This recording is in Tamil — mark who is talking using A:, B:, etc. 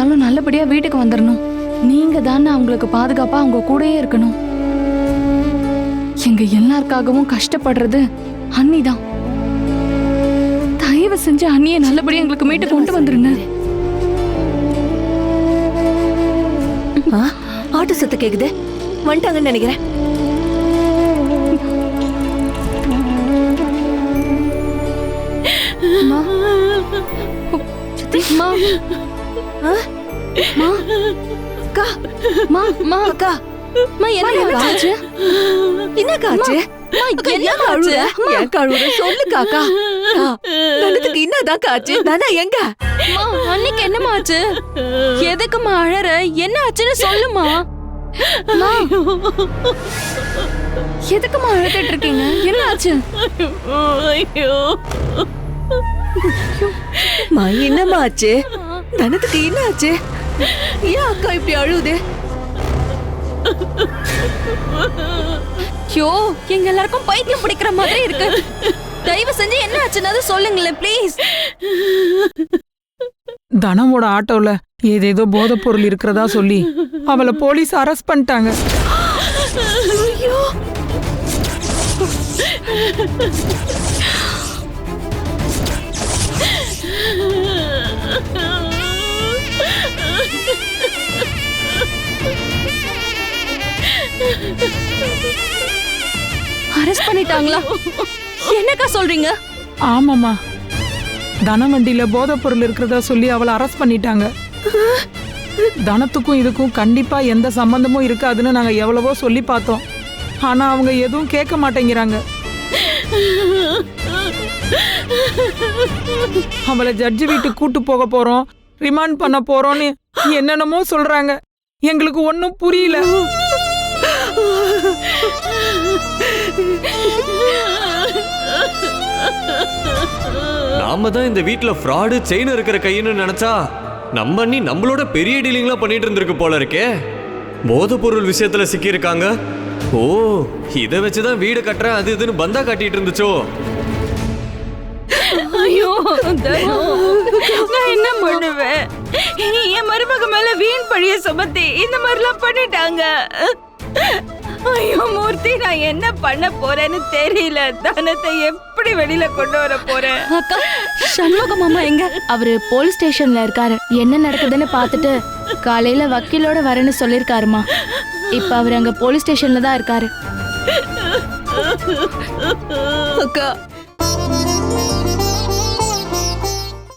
A: அண்ணே அண்ணி எங்க இருந்தாலும் நல்லபடியா வீட்டுக்கு வந்துடணும் நீங்க தானே அவங்களுக்கு பாதுகாப்பா அவங்க கூடயே இருக்கணும். எங்க எல்லாருக்காகவும் கஷ்டப்படுறது அண்ணி தான். தயவு செஞ்சு அண்ணியை நல்லபடியா எங்களுக்கு மீட்டு கொண்டு வந்துருங்க.
B: ஆட்டோ சத்து கேக்குது. வந்துட்டாங்கன்னு நினைக்கிறேன்.
A: சித்தி.
B: அக்கா
A: அம்மா, அம்மா.
B: அக்கா.
A: அம்மா, என்ன ஆச்சு?
B: என்னக்கா ஆச்சு? அக்கா,
A: என்ன
B: அழுற? ஏன் அழுற? சொல்லுக்கா அக்கா. அக்கா, தனத்துக்கு என்னதான் ஆச்சு? தானா எங்க?
C: அன்னைக்கு என்னம்மா ஆச்சு? எதுக்கும்மா அழற? என்ன ஆச்சுன்னு சொல்லுமா
A: அம்மா. எதுக்கும்மா அழுதுட்டு இருக்கீங்க? என்ன ஆச்சு?
B: மா என்னம்மா ஆச்சு? தனத்துக்கு என்ன ஆச்சு? ஏன் அக்கா இப்படி அழுவுது?
C: ஐயோ எங்க எல்லாருக்கும் பைத்தியம் பிடிக்கிற மாதிரி இருக்கு. தயவு செஞ்சு என்ன ஆச்சுன்னு சொல்லுங்களேன் ப்ளீஸ்
D: தனமோட ஆட்டோல ஏதேதோ போதைப் பொருள் இருக்கிறதா சொல்லி அவளை போலீஸ் அரெஸ்ட் பண்ணிட்டாங்க.
C: அரெஸ்ட் பண்ணிட்டாங்களா? என்னக்கா சொல்றீங்க?
D: ஆமாம்மா. தனவண்டியில போதைப் பொருள் இருக்கிறதா சொல்லி அவளை அரெஸ்ட் பண்ணிட்டாங்க. தனத்துக்கும் இதுக்கும் கண்டிப்பா எந்த சம்பந்தமும் இருக்காதுன்னு நாங்க எவ்வளவோ சொல்லி பார்த்தோம். ஆனா அவங்க எதுவும் கேட்க மாட்டேங்கிறாங்க. அவளை ஜட்ஜி வீட்டுக்கு கூட்டு போக போறோம் ரிமாண்ட் பண்ண போறோம்னு என்னென்னமோ சொல்றாங்க. எங்களுக்கு ஒன்றும் புரியல.
E: நாம தான் இந்த வீட்ல ஃப்ராடு செயின் இருக்கிற கைன்னு நினைச்சா நம்ம அண்ணி நம்மளோட பெரிய டீலிங்லாம் பண்ணிட்டு இருந்திருக்கு போல இருக்கே. போதைப்பொருள் விஷயத்துல சிக்கியிருக்காங்க. ஓ இதை வச்சுதான் வீடு கட்டுறேன் அது இதுன்னு பந்தா காட்டிட்டு இருந்துச்சோ?
C: ஐயோ நான் என்ன பண்ணுவேன்? என் மருமக மேல வீண் பழிய சுமத்தி இந்த மாதிரிலாம் பண்ணிட்டாங்க. ஐயோ மூர்த்தி நான் என்ன பண்ண போறேன்னு தெரியல. தனத்தை எப்படி வெளியில கொண்டு வர போறேன்?
A: அக்கா சண்முக மாமா எங்க? அவரு போலீஸ் ஸ்டேஷன்ல இருக்காரு. என்ன நடக்குதுன்னு பார்த்துட்டு காலையில வக்கீலோட வரேன்னு சொல்லிருக்காருமா இப்ப அவர் அங்க போலீஸ் ஸ்டேஷன்ல தான் இருக்காரு.
B: அக்கா